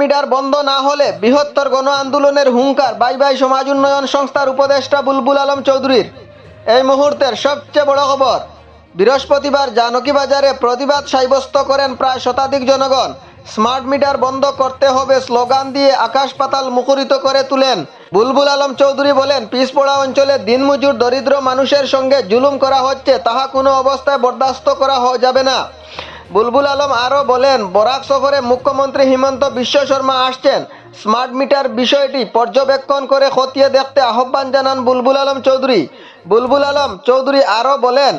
Metre বন্ধ না হলে বৃহত্তর গণ আন্দোলনের হুঙ্কার। বাই বাই সমাজ উন্নয়ন সংস্থার উপদেষ্টা বুলবুল আলম চৌধুরীর। এই মুহূর্তের সবচেয়ে বড় খবর, বৃহস্পতিবার জানকী বাজারে প্রতিবাদ সাব্যস্ত করেন প্রায় শতাধিক জনগণ। স্মার্ট মিটার বন্ধ করতে হবে স্লোগান দিয়ে আকাশ পাতাল মুখরিত করে তুলেন। বুলবুল আলম চৌধুরী বলেন, পিছপড়া অঞ্চলে দিনমজুর দরিদ্র মানুষের সঙ্গে জুলুম করা হচ্ছে, তাহা কোনো অবস্থায় বরদাস্ত করা যাবে না। বুলবুল আলম আরও বলেন, বরাক সফরে মুখ্যমন্ত্রী হিমন্ত বিশ্ব শর্মা আসছেন। স্মার্ট মিটার বিষয়টি পর্যবেক্ষণ করে খতিয়ে দেখতে আহ্বান জানান বুলবুল আলম চৌধুরী। বুলবুল আলম চৌধুরী আরও বলেন,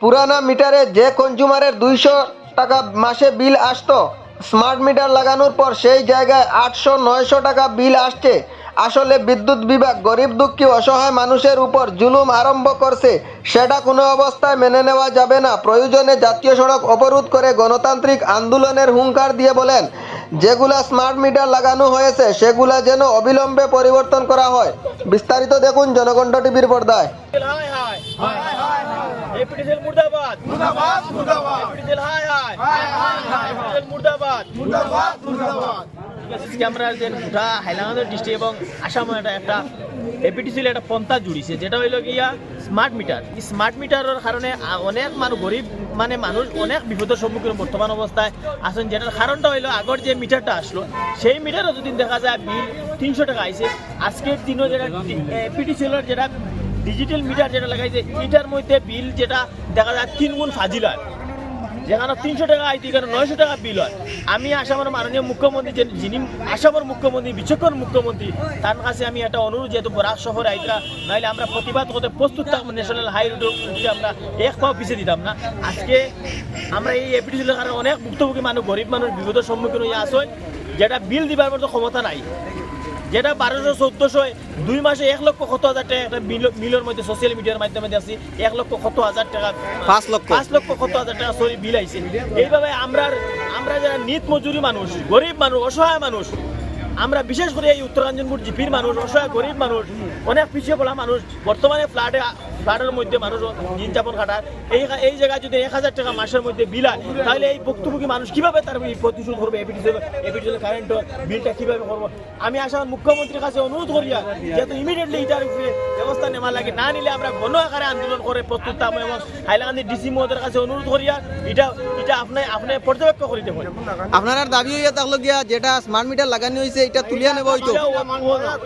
পুরানা মিটারে যে কনজুমারের দুইশো টাকা মাসে বিল আসতো, স্মার্ট মিটার লাগানোর পর সেই জায়গায় আটশো, নয়শো টাকা বিল আসছে। আসলে বিদ্যুৎ বিভাগ গরিব দুঃখী অসহায় মানুষের উপর জুলুম আরম্ভ করছে। সেটা কোনো অবস্থায় মেনে নেওয়া যাবে না। প্রয়োজনে জাতীয় সড়ক অবরোধ করে গণতান্ত্রিক আন্দোলনের হুঙ্কার দিয়ে বলেন যেগুলা স্মার্ট মিটার লাগানো হয়েছে সেগুলা যেন অবিলম্বে পরিবর্তন করা হয়। বিস্তারিত দেখুন জনকণ্ঠ টিভির পর্দায়। হায় হায় হায় হায় এপিডিসিএল মুর্দাবাদ। মুর্দাবাদ মুর্দাবাদ। এপিডিসিএল হায় হায় হায় হায় এপিডিসিএল মুর্দাবাদ। মুর্দাবাদ মুর্দাবাদ। আজকে আমরা গোটা হাইলাকান্দি ডিস্ট্রিক্ট এবং আসামে একটা একটা এপিডিসিএল একটা পন্থা জুড়িছে, যেটা হইল গিয়া স্মার্ট মিটার এই স্মার্ট মিটারের কারণে অনেক মানুষ গরিব মানে মানুষ অনেক বিপদের সম্মুখীন বর্তমান অবস্থায় আছেন যেটার কারণটা হইল আগর যে মিটারটা আসলো সেই মিটারও যদি দেখা যায়, বিল তিনশো টাকা আইছে আজকের দিনও যেটা এপিডিসিএলের যেটা ডিজিটাল মিটার যেটা লাগাইছে এটার মধ্যে বিল যেটা দেখা যায় তিন গুণ ফাজিল হয়। যেখানে তিনশো টাকা আইতে এখানে নয়শো টাকা বিল হয়। আমি আসামের মাননীয় মুখ্যমন্ত্রী, যিনি আসামের মুখ্যমন্ত্রী বিচক্ষণ মুখ্যমন্ত্রী, তার কাছে আমি একটা অনুরোধ, যেহেতু বরাক শহরে আইতরা নাহলে আমরা প্রতিবাদ করতে প্রস্তুত থাকব ন্যাশনাল হাই রোডে উঠে আমরা এক পাও পিছিয়ে দিতাম না। আজকে আমরা এই এপিডিসির কারণে অনেক ভুক্তভোগী মানুষ, গরিব মানুষ বিপদের সম্মুখীন হয়ে আসে যেটা বিল দিবার মতো ক্ষমতা নাই। যেটা বারোশো চোদ্দশো দুই মাসে এক লক্ষ কত হাজার টাকা মিলের মধ্যে সোশ্যাল মিডিয়ার মাধ্যমে দেখছি এক লক্ষ কত হাজার টাকা পাঁচ লক্ষ। পাঁচ লক্ষ কত হাজার টাকা সরি বিল আইছে এইভাবে আমরা আমরা যারা নিত মজুরি মানুষ গরিব মানুষ অসহায় মানুষ আমরা বিশেষ করে এই উত্তরাঞ্চলপুর জিপির মানুষ অসহায় গরিব মানুষ অনেক পিছিয়ে পড়া মানুষ বর্তমানে ফ্ল্যাটে ফ্ল্যাটের মধ্যে মানুষ দিন যাপন কাটার এই এই জায়গায় যদি এক হাজার টাকা মাসের মধ্যে বিল হয় তাহলে এই ভুক্তভোগী মানুষ কীভাবে তার প্রতিশোধ করবে? এপিডিসিএল এপিডিসিএল কারেন্ট বিলটা কীভাবে করব? আমি আসাম মুখ্যমন্ত্রীর কাছে অনুরোধ করিয়া যেহেতু ইমিডিয়েটলি এটার উপরে ব্যবস্থা নেওয়া লাগে না নিলে আমরা গণ আকারে আন্দোলন করে প্রস্তুত থাকব এবং হাইলাকান্দি ডিসি মহোদয়ের কাছে অনুরোধ করিয়া এটা এটা আপনি আপনি পর্যবেক্ষণ করিতে পারেন আপনার দাবি হইয়া থাকল গিয়া যেটা স্মার্ট মিটার লাগানো হয়েছে এটা তুলিয়া নেব হয়তো।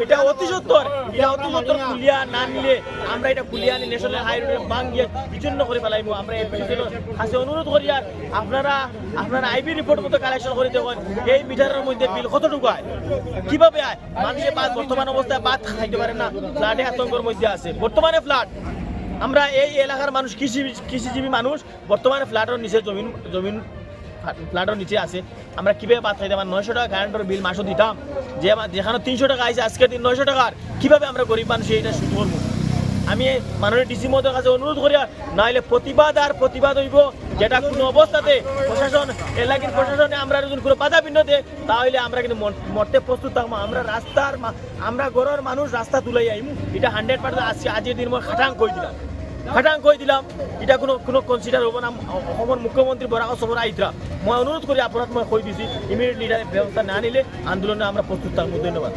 এটা অতি সত্তর। এটা অতি সত্তর কুলিয়া না নিলে আমরা এটা কুলিয়া আনি ন্যাশনাল হাইওয়ে বাঙ্গিয়ে বিচ্ছিন্ন করে ফেলাইবো। আমরা এপিডিসির কাছে অনুরোধ করি আর আপনারা আপনারা আইবি রিপোর্ট মতো কালেকশন করে দেখুন এই মিটারের মধ্যে বিল কতটুকু হয় কীভাবে হয় মানুষে বাদ বর্তমান অবস্থায় বাদ খাইতে পারে না। ফ্ল্যাটে আতঙ্কের মধ্যে আছে। বর্তমানে ফ্ল্যাট আমরা এই এলাকার মানুষ, কৃষি, কৃষিজীবী মানুষ, বর্তমানে ফ্ল্যাটের নিচে জমিন জমিন ফ্ল্যাটের নিচে আছে। আমরা কীভাবে বাদ খাইতে আমার নয়শো টাকা কারেন্টের বিল মাসও দিতাম। যে যেখানে তিনশো টাকা আইছে, আজকের দিন নয়শো টাকার। কীভাবে আমরা গরিব মানুষ, এইটা শুরু করব আমি মাননীয় ডিসি মহোদয়ের কাছে অনুরোধ করি নাহলে প্রতিবাদ আর প্রতিবাদ হইব যেটা কোনো অবস্থাতে প্রশাসন, এলাকার প্রশাসনে আমরা যদি কোনো বাধা বিঘ্নতে তাহলে আমরা কিন্তু মর- মরতে প্রস্তুত থাকব। আমরা রাস্তার আমরা গড়ের মানুষ রাস্তা তুলাই আইম। এটা হান্ড্রেড পার্সেন্ট আজকে আজকের দিন মই খাটাং কই দিলাম। খাটাং কই দিলাম। এটা কোনো কোনো কনসিডার হ'ব না। অসমৰ মুখ্যমন্ত্ৰী বৰাক চবৰ আইতরা। মই অনুৰোধ কৰি আপোনাক মই কৈ দিছি ইমিডিয়েটলি এটা ব্যৱস্থা না নিলে আন্দোলনে আমরা প্রস্তুত থাকব। ধন্যবাদ।